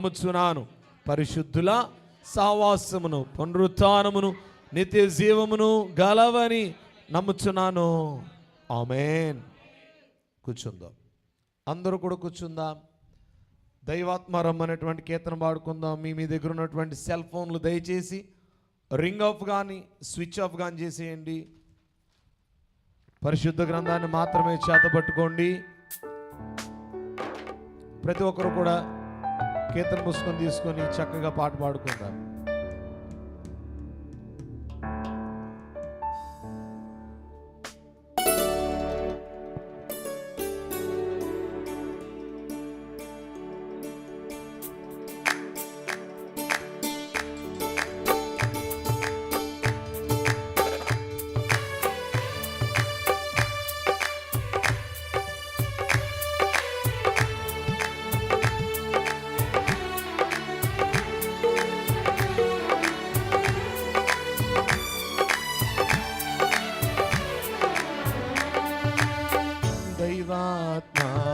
నమ్ముచున్నాను. పరిశుద్ధుల సావాసమును పునరుత్నమును నిత్య జీవమును గలవని నమ్ముచున్నాను. ఆమెన్. కూర్చుందాం. అందరూ కూడా కూర్చుందాం. దైవాత్మ రమ్మనేటువంటి కీర్తన పాడుకుందాం. మీ మీ దగ్గర ఉన్నటువంటి సెల్ ఫోన్లు దయచేసి రింగ్ ఆఫ్ కానీ స్విచ్ ఆఫ్ కానీ చేసేయండి. పరిశుద్ధ గ్రంథాన్ని మాత్రమే చేతపట్టుకోండి. ప్రతి ఒక్కరు కూడా కీర్తన పుస్తకం తీసుకొని చక్కగా పాట పాడుకుందాం ജീവാത്മാ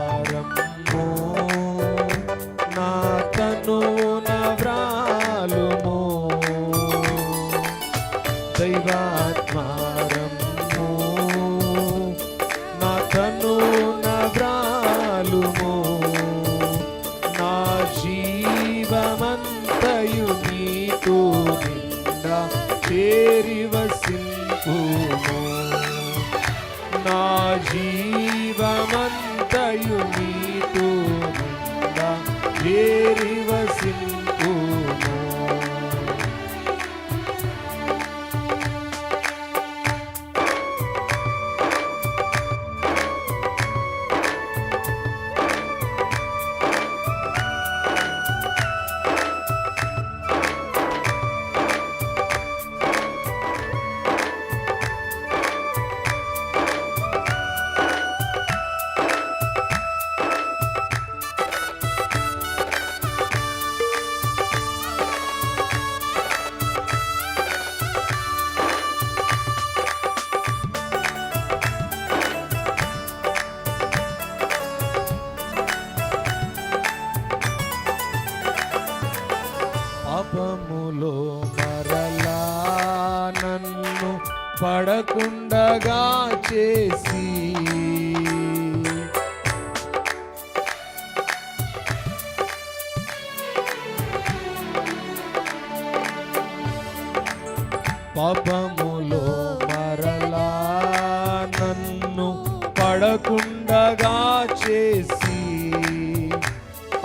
లేకుండగా చేసి. పాపములో మరలా నన్ను పడకుండగా చేసి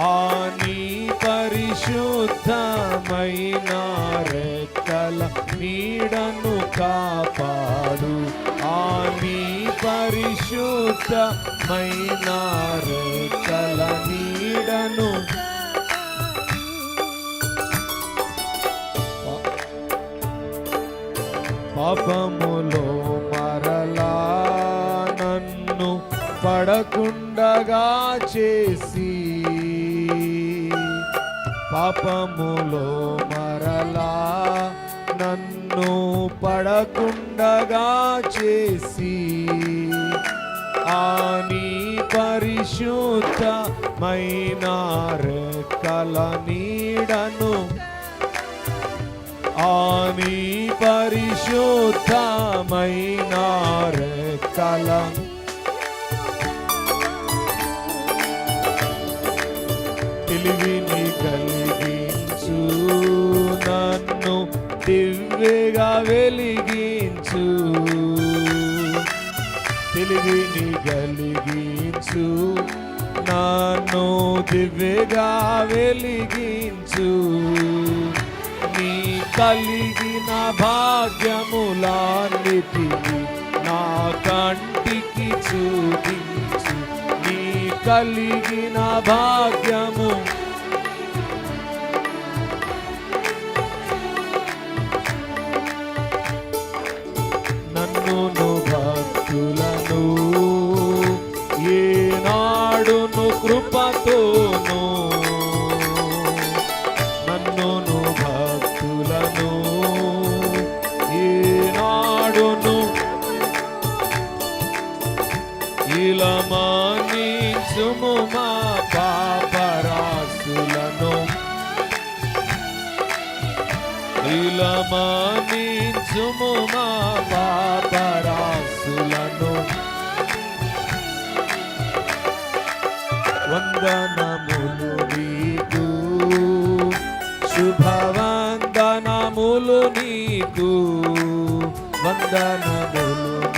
ఆని పరిశుద్ధమైన రెక్కల నీడను వాడు ఆమె పరిశుద్ధమైన రెక్కల నీడను పాపములో మరలా నన్ను పడకుండగా చేసి పాపములో మరలా నన్ను పడకుండగా చేసి ఆని పరిశుద్ధమైన కల నీడను ఆని పరిశుద్ధమైన కల తెలివిని కలిగి దివ్యగా వెలిగించు. తెలివిని కలిగించు. నన్ను దివ్యగా వెలిగించు. నీ కలిగిన భాగ్యములాన్నిటిని నా కంటికి చూపించు. నీ కలిగిన భాగ్యము করুন কৃপা তো శుభవందనములు నీకు వందనములు నీకు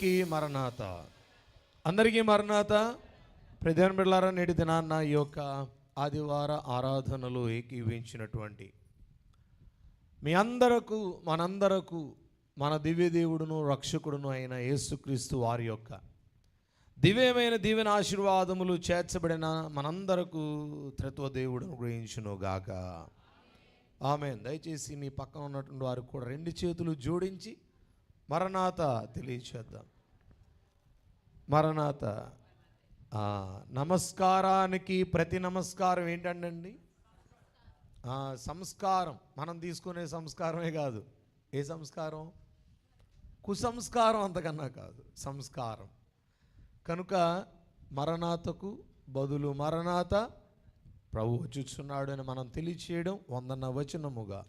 అందరికీ మరణాత. అందరికీ మరణాత. ప్రధాన బిడ్డారా నేటి దినాన్న ఈ యొక్క ఆదివార ఆరాధనలు ఏకీవించినటువంటి మీ అందరకు మనందరకు మన దివ్య దేవుడును రక్షకుడును అయిన యేసుక్రీస్తు వారి యొక్క దివ్యమైన దీవెన ఆశీర్వాదములు చేర్చబడిన మనందరకు త్రిత్వ దేవుడు గ్రహించును గాక ఆమె దయచేసి మీ పక్కన ఉన్నటువంటి వారికి కూడా రెండు చేతులు జోడించి మరణాత తెలియచేద్దాం. మరణాత నమస్కారానికి ప్రతి నమస్కారం ఏంటండి సంస్కారం. మనం తీసుకునే సంస్కారమే కాదు. ఏ సంస్కారం? కుసంస్కారం అంతకన్నా కాదు. సంస్కారం. కనుక మరణాతకు బదులు మరణాత ప్రభు వచ్చుచున్నాడు అని మనం తెలియచేయడం వందన వచనముగా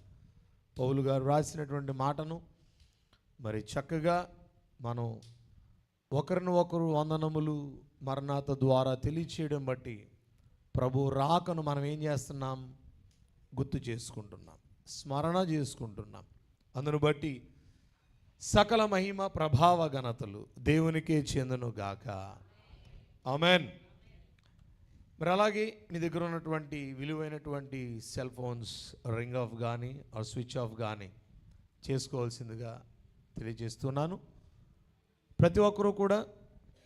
పౌలు గారు రాసినటువంటి మాటను మరి చక్కగా మనం ఒకరిని ఒకరు వందనములు మరణాత ద్వారా తెలియచేయడం బట్టి ప్రభు రాకను మనం ఏం చేస్తున్నాం? గుర్తు చేసుకుంటున్నాం. స్మరణ చేసుకుంటున్నాం. అందును బట్టి సకల మహిమ ప్రభావ ఘనతలు దేవునికే చెందును గాక. ఆమెన్. మరి అలాగే మీ దగ్గర ఉన్నటువంటి విలువైనటువంటి సెల్ ఫోన్స్ రింగ్ ఆఫ్ కానీ ఆర్ స్విచ్ ఆఫ్ కానీ చేసుకోవాల్సిందిగా తెలియజేస్తున్నాను. ప్రతి ఒక్కరూ కూడా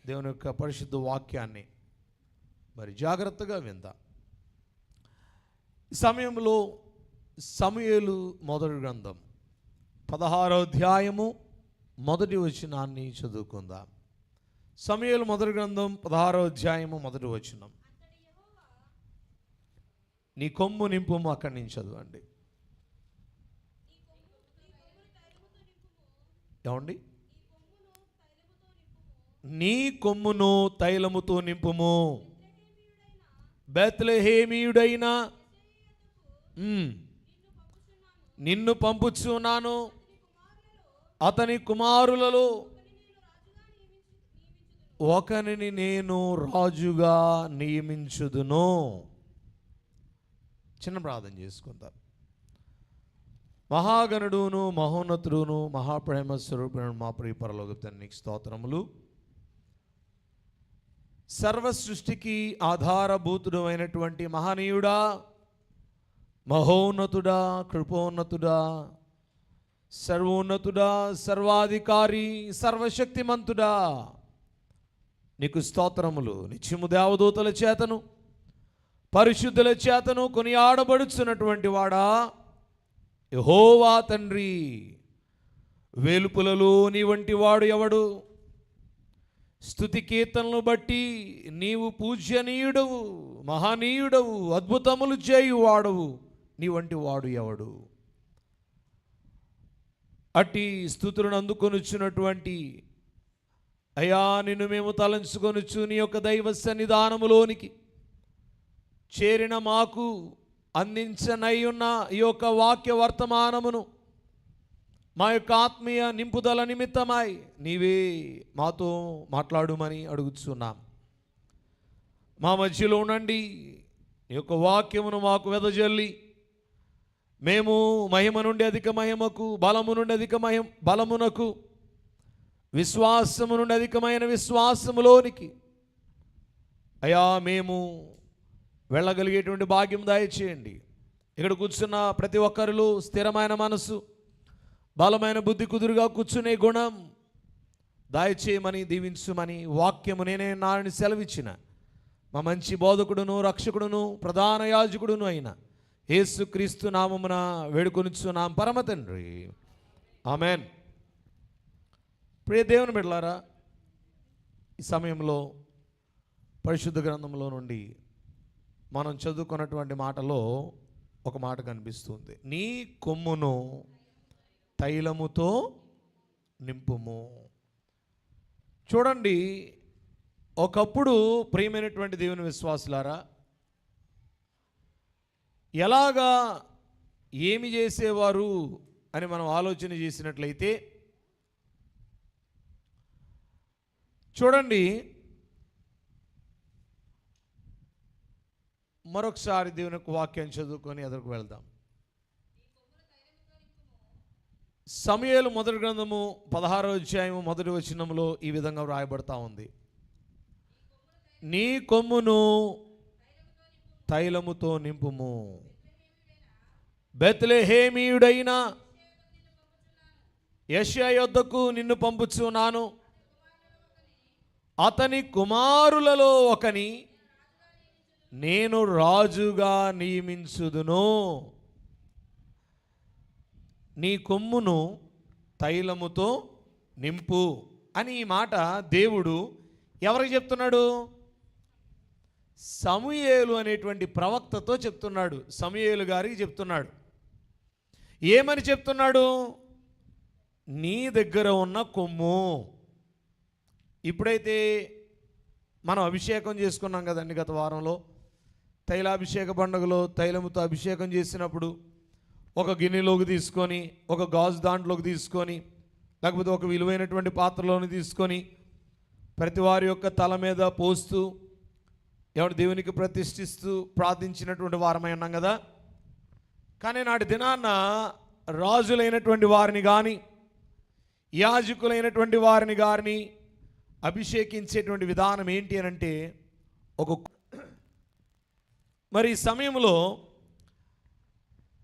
దేవుని యొక్క పరిశుద్ధ వాక్యాన్ని మరి జాగ్రత్తగా విందాం. సమయంలో సమయలు మొదటి గ్రంథం పదహారో అధ్యాయము మొదటి వచనాన్ని చదువుకుందాం. సమయలు మొదటి గ్రంథం పదహారో అధ్యాయము మొదటి వచనం. నీ కొమ్ము నింపుము అక్కడి నుంచి చదవండి. ఏమండి? నీ కొమ్మును తైలముతో నింపుము. బెత్లెహేమీయుడైన నిన్ను పంపుచున్నాను. అతని కుమారులలో ఒకరిని నేను రాజుగా నియమించుదును. చిన్న ప్రార్థన చేసుకుంటారు మహాగణుడును మహోన్నతుడును మహాప్రేమ స్వరూపుడు మా ప్రియ తండ్రికి స్తోత్రములు. సర్వ సృష్టికి ఆధారభూతుడు అయినటువంటి మహనీయుడా మహోన్నతుడా కృపోన్నతుడా సర్వోన్నతుడా సర్వాధికారి సర్వశక్తిమంతుడా. నీకు స్తోత్రములు. నిత్యము దేవదూతల చేతను పరిశుద్ధుల చేతను కొనియాడబడుచున్నటువంటి వాడా. యహోవా తండ్రి వేలుపులలో నీ వంటి వాడు ఎవడు? స్థుతి కీర్తనలు బట్టి నీవు పూజ్యనీయుడవు మహనీయుడవు అద్భుతములు చేయువాడవు నీ వంటి వాడు ఎవడు? అట్టి స్థుతులను అందుకొనిచ్చినటువంటి అయా నిన్ను మేము తలంచుకొనుచు నీ యొక్క దైవ సన్నిధానములోనికి చేరిన మాకు అందించనయ్యున్న ఈ యొక్క వాక్య వర్తమానమును మా యొక్క ఆత్మీయ నింపుదల నిమిత్తమై నీవే మాతో మాట్లాడుమని అడుగుతున్నాం మా మధ్యలో ఉండండి. నీ యొక్క వాక్యమును మాకు వెదజల్లి. మేము మహిమ నుండి అధిక మహిమకు బలము నుండి అధిక మహిమ బలమునకు విశ్వాసము నుండి అధికమైన విశ్వాసములోనికి అయా మేము వెళ్ళగలిగేటువంటి భాగ్యం దయచేయండి. ఇక్కడ కూర్చున్న ప్రతి ఒక్కరిలో స్థిరమైన మనసు బలమైన బుద్ధి కుదురుగా కూర్చునే గుణం దయచేయమని దీవించుమని వాక్యము నేనే నాని సెలవిచ్చిన. మా మంచి బోధకుడును రక్షకుడును ప్రధాన యాజకుడును అయిన యేసుక్రీస్తు నామమున వేడుకొనిచున్నాం. పరమ తండ్రి. ఆమెన్. ప్రియ దేవుని బిడ్డలారా ఈ సమయంలో పరిశుద్ధ గ్రంథంలో నుండి మనం చదువుకున్నటువంటి మాటలో ఒక మాట కనిపిస్తుంది. నీ కొమ్మును తైలముతో నింపుము. చూడండి ఒకప్పుడు ప్రియమైనటువంటి దేవుని విశ్వాసులారా ఎలాగా ఏమి చేసేవారు అని మనం ఆలోచన చేసినట్లయితే చూడండి మరొకసారి దేవునికి వాక్యం చదువుకొని ఎదురుకు వెళ్దాం. సమయాలు మొదటి గ్రంథము పదహారో అధ్యాయము మొదటి వచనంలో ఈ విధంగా వ్రాయబడతా ఉంది. నీ కొమ్మును తైలముతో నింపుము. బెత్లెహేమీయుడైన యష్యా యొద్దకు నిన్ను పంపుచున్నాను. అతని కుమారులలో ఒకని నేను రాజుగా నియమించుదును. నీ కొమ్మును తైలముతో నింపు అని ఈ మాట దేవుడు ఎవరికి చెప్తున్నాడు? సమూయేలు అనేటువంటి ప్రవక్తతో చెప్తున్నాడు. సమూయేలు గారికి చెప్తున్నాడు. ఏమని చెప్తున్నాడు? నీ దగ్గర ఉన్న కొమ్ము. ఇప్పుడైతే మనం అభిషేకం చేసుకున్నాం కదండి గత వారంలో. తైలాభిషేక పండుగలో తైలముతో అభిషేకం చేసినప్పుడు ఒక గిన్నెలోకి తీసుకొని ఒక గాజు దాంట్లోకి తీసుకొని లేకపోతే ఒక విలువైనటువంటి పాత్రలోని తీసుకొని ప్రతి వారి యొక్క తల మీద పోస్తూ ఎవడు దేవునికి ప్రతిష్ఠిస్తూ ప్రార్థించినటువంటి వారమై ఉన్నాం కదా. కానీ నాటి దినాన్న రాజులైనటువంటి వారిని కానీ యాజకులైనటువంటి వారిని గారిని అభిషేకించేటువంటి విధానం ఏంటి అని అంటే ఒక మరి ఈ సమయంలో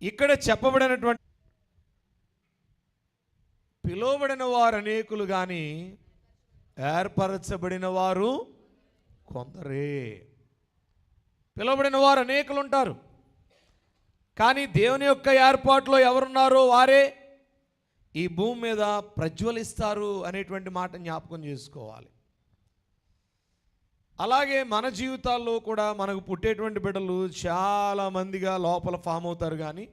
ఇక్కడ చెప్పబడినటువంటి పిలువబడిన వారు అనేకులు కానీ ఏర్పరచబడిన వారు కొందరే. పిలువబడిన వారు అనేకులు ఉంటారు. కానీ దేవుని యొక్క ఏర్పాటులో ఎవరున్నారో వారే ఈ భూమి మీద ప్రజ్వలిస్తారు అనేటువంటి మాట జ్ఞాపకం చేసుకోవాలి. అలాగే మన జీవితాల్లో కూడా మనకు పుట్టేటువంటి బిడ్డలు చాలా మందిగా లోపల ఫామ్ అవుతారు కానీ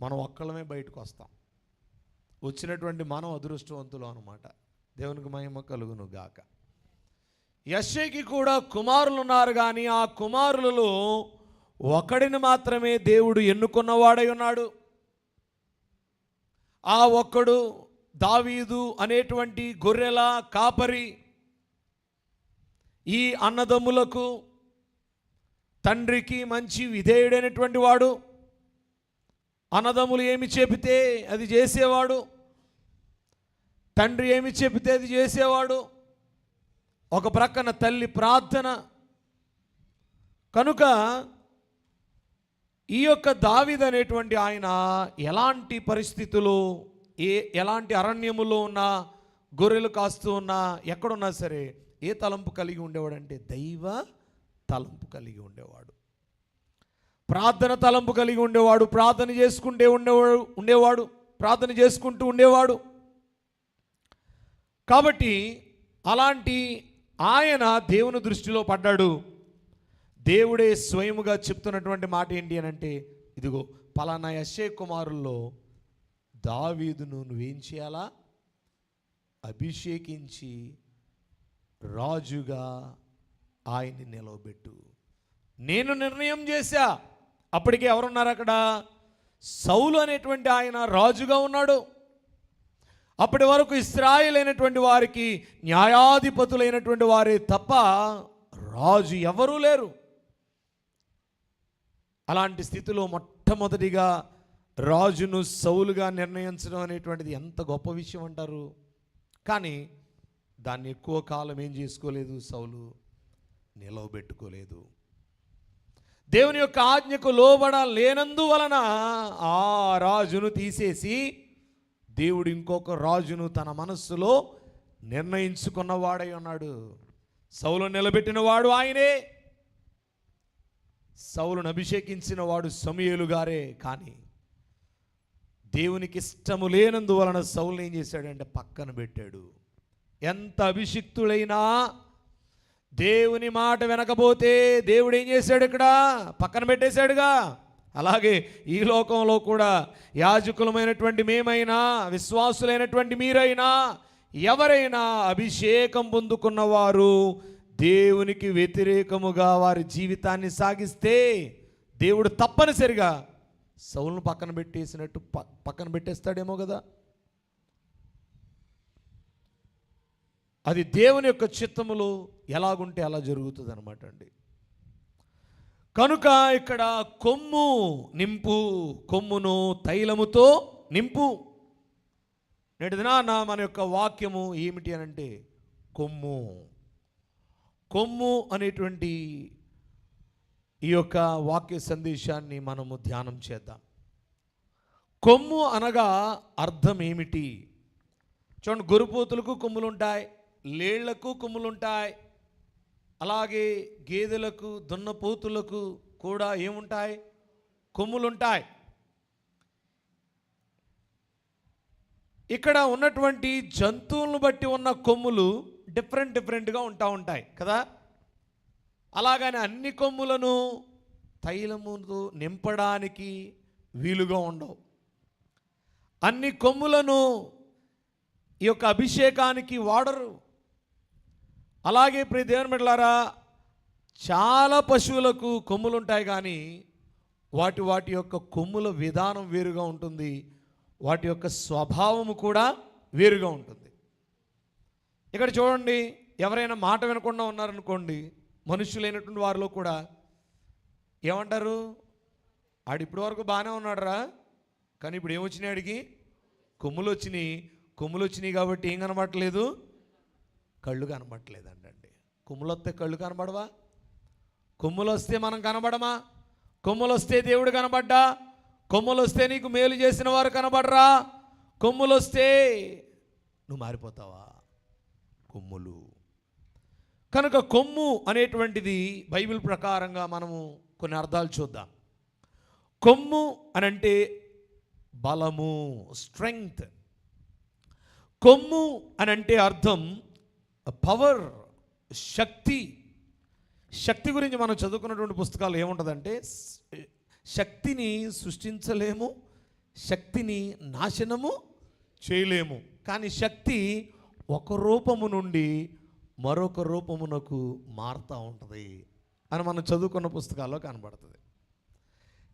మనం ఒక్కళ్ళమే బయటకు వస్తాం. వచ్చినటువంటి మనం అదృష్టవంతులు అనమాట దేవునికి మహిమ కలుగును గాక. యశ్యకి కూడా కుమారులు ఉన్నారు కానీ ఆ కుమారులలో ఒకడిని మాత్రమే దేవుడు ఎన్నుకున్నవాడై ఉన్నాడు. ఆ ఒక్కడు దావీదు అనేటువంటి గొర్రెల కాపరి ఈ అన్నదమ్ములకు తండ్రికి మంచి విధేయుడైనటువంటి వాడు. అన్నదమ్ములు ఏమి చెబితే అది చేసేవాడు. తండ్రి ఏమి చెబితే అది చేసేవాడు. ఒక ప్రక్కన తల్లి ప్రార్థన. కనుక ఈ యొక్క దావిద్ అనేటువంటి ఆయన ఎలాంటి పరిస్థితులు ఏ ఎలాంటి అరణ్యములో ఉన్నా గొర్రెలు కాస్తూ ఉన్నా ఎక్కడున్నా సరే ఏ తలంపు కలిగి ఉండేవాడంటే దైవ తలంపు కలిగి ఉండేవాడు. ప్రార్థన తలంపు కలిగి ఉండేవాడు ప్రార్థన చేసుకుంటే ఉండేవాడు ఉండేవాడు ప్రార్థన చేసుకుంటూ ఉండేవాడు. కాబట్టి అలాంటి ఆయన దేవుని దృష్టిలో పడ్డాడు. దేవుడే స్వయముగా చెప్తున్నటువంటి మాట ఏంటి అని అంటే ఇదిగో పలానా యశే కుమారుల్లో దావీదును నువ్వేం చేయాలా? అభిషేకించి రాజుగా ఆయన్ని నిలవబెట్టు. నేను నిర్ణయం చేశా. అప్పటికే ఎవరున్నారు అక్కడ? సౌలు అనేటువంటి ఆయన రాజుగా ఉన్నాడు. అప్పటి వరకు ఇస్రాయిల్ అయినటువంటి వారికి న్యాయాధిపతులైనటువంటి వారే తప్ప రాజు ఎవరూ లేరు. అలాంటి స్థితిలో మొట్టమొదటిగా రాజును సౌలుగా నిర్ణయించడం అనేటువంటిది ఎంత గొప్ప విషయం అంటారు? కానీ దాన్ని ఎక్కువ కాలం ఏం చేసుకోలేదు? సౌలు నిలవబెట్టుకోలేదు దేవుని యొక్క ఆజ్ఞకు లోబడ లేనందువలన ఆ రాజును తీసేసి దేవుడు ఇంకొక రాజును తన మనస్సులో నిర్ణయించుకున్నవాడై ఉన్నాడు. సౌలు నిలబెట్టిన వాడు ఆయనే. సౌలును అభిషేకించిన వాడు సమయలు గారే కానీ దేవునికి ఇష్టము లేనందువలన సౌలు ఏం చేశాడంటే పక్కన పెట్టాడు. ఎంత అభిషిక్తుడైనా దేవుని మాట వినకపోతే దేవుడు ఏం చేశాడు ఇక్కడ? పక్కన పెట్టేశాడుగా. అలాగే ఈ లోకంలో కూడా యాజకులమైనటువంటి మేమైనా విశ్వాసులైనటువంటి మీరైనా ఎవరైనా అభిషేకం పొందుకున్నవారు దేవునికి వ్యతిరేకముగా వారి జీవితాన్ని సాగిస్తే దేవుడు తప్పనిసరిగా సౌలను పక్కన పెట్టేసినట్టు ప- పక్కన పెట్టేస్తాడేమో కదా. అది దేవుని యొక్క చిత్తములో ఎలాగుంటే అలా జరుగుతుంది అనమాట అండి. కనుక ఇక్కడ కొమ్ము నింపు కొమ్మును తైలముతో నింపు. నేటి దినాన మన యొక్క వాక్యము ఏమిటి అని అంటే కొమ్ము. కొమ్ము అనేటువంటి ఈ యొక్క వాక్య సందేశాన్ని మనము ధ్యానం చేద్దాం. కొమ్ము అనగా అర్థం ఏమిటి? చూడండి గొరుపోతులకు కొమ్ములుంటాయి. లేళ్ళకు కొమ్ములుంటాయి. అలాగే గేదెలకు దున్నపోతులకు కూడా ఏముంటాయి? కొమ్ములుంటాయి. ఇక్కడ ఉన్నటువంటి జంతువులను బట్టి ఉన్న కొమ్ములు డిఫరెంట్ డిఫరెంట్గా ఉంటా ఉంటాయి కదా? అలాగని అన్ని కొమ్ములను తైలముతో నింపడానికి వీలుగా ఉండవు. అన్ని కొమ్ములను ఈ యొక్క అభిషేకానికి వాడరు. అలాగే ప్రియ దేవుని బిడ్డలారా చాలా పశువులకు కొమ్ములు ఉంటాయి కానీ వాటి వాటి యొక్క కొమ్ముల విధానం వేరుగా ఉంటుంది. వాటి యొక్క స్వభావము కూడా వేరుగా ఉంటుంది. ఇక్కడ చూడండి ఎవరైనా మాట వినకుండా ఉన్నారనుకోండి మనుషులైనటువంటి వారిలో కూడా ఏమంటారు? ఆడు ఇప్పటి వరకు బాగానే ఉన్నాడురా కానీ ఇప్పుడు ఏమొచ్చినాయి ఆడికి కొమ్ములు వచ్చినాయి కొమ్ములు వచ్చినాయి కాబట్టి ఏం కనబడట్లేదు? కళ్ళు కనబడట్లేదండి కొమ్ములొస్తే కళ్ళు కనబడవా? కొమ్ములొస్తే మనం కనబడమా? కొమ్ములొస్తే దేవుడు కనబడ్డా? కొమ్ములొస్తే నీకు మేలు చేసిన వారు కనబడరా? కొమ్ములొస్తే నువ్వు మారిపోతావా? కొమ్ములు. కనుక కొమ్ము అనేటువంటిది బైబిల్ ప్రకారంగా మనము కొన్ని అర్థాలు చూద్దాం. కొమ్ము అని అంటే బలము స్ట్రెంగ్త్. కొమ్ము అని అంటే అర్థం పవర్ శక్తి. శక్తి గురించి మనం చదువుకున్నటువంటి పుస్తకాలు ఏముంటుందంటే శక్తిని సృష్టించలేము శక్తిని నాశనము చేయలేము. కానీ శక్తి ఒక రూపము నుండి మరొక రూపమునకు మారుతూ ఉంటుంది అని మనం చదువుకున్న పుస్తకాల్లో కనబడుతుంది.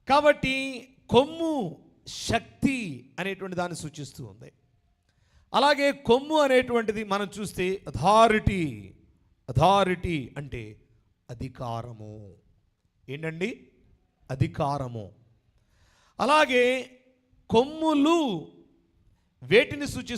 కాబట్టి కొమ్ము శక్తి అనేటువంటి దాన్ని సూచిస్తూ ఉంది. అలాగే కొమ్ము అనేటువంటిది మనం చూస్తే అథారిటీ అథారిటీ అంటే అధికారము. ఏంటండి? అధికారము. అలాగే కొమ్ములు వేటిని సూచి